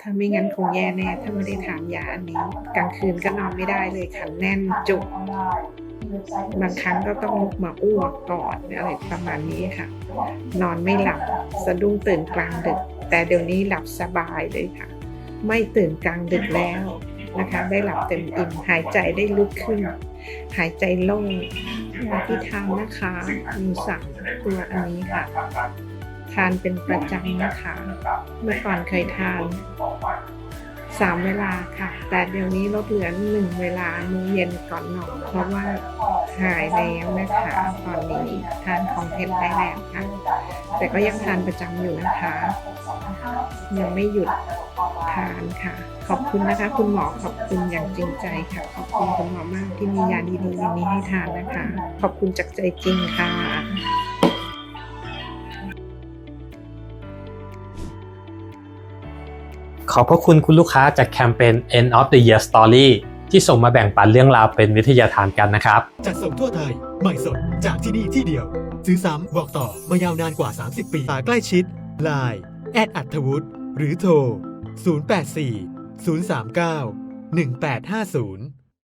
ถ้าไม่งั้นคงแย่แน่ ถ้าไม่ได้ทานยาอันนี้ กลางคืนก็นอนไม่ได้เลยค่ะแน่นจุก บางครั้งก็ต้องลุกมาอ้วกก่อนอะไรประมาณนี้ค่ะ นอนไม่หลับสะดุ้งตื่นกลางดึก แต่เดี๋ยวนี้หลับสบายเลยค่ะ ไม่ตื่นกลางดึกแล้วนะคะ ได้หลับเต็มอิ่มหายใจได้ลึกขึ้น หายใจโล่งยาที่ทานนะคะมีสามตัวอันนี้ค่ะ ทานเป็นประจำนะคะ เมื่อก่อนเคยทานสามเวลาค่ะ แต่เดี๋ยวนี้ลดเหลือหนึ่งเวลามื้อเย็นก่อนนอนเพราะว่าหายแล้วนะคะตอนนี้ทานของเพชรได้แล้วค่ะ แต่ก็ยังทานประจำอยู่นะคะ ยังไม่หยุดทานค่ะ ขอบคุณนะคะ คุณหมอขอบคุณอย่างจริงใจค่ะ ขอบคุณคุณหมอมากที่มียาดีๆอย่างนี้ให้ทานนะคะ ขอบคุณจากใจจริงค่ะ ขอบพระคุณคุณลูกค้าจากแคมเปญ End of the Year Story ที่ส่งมาแบ่งปันเรื่องราวเป็นวิทยาทานกันนะครับ จัดส่งทั่วไทย ใหม่สดจากที่นี่ที่เดียว ซื้อซ้ำบอกต่อมายาวนานกว่า 30 ปีฝาใกล้ชิด Line แอดอัธวุฒิหรือโทร 084 039 1850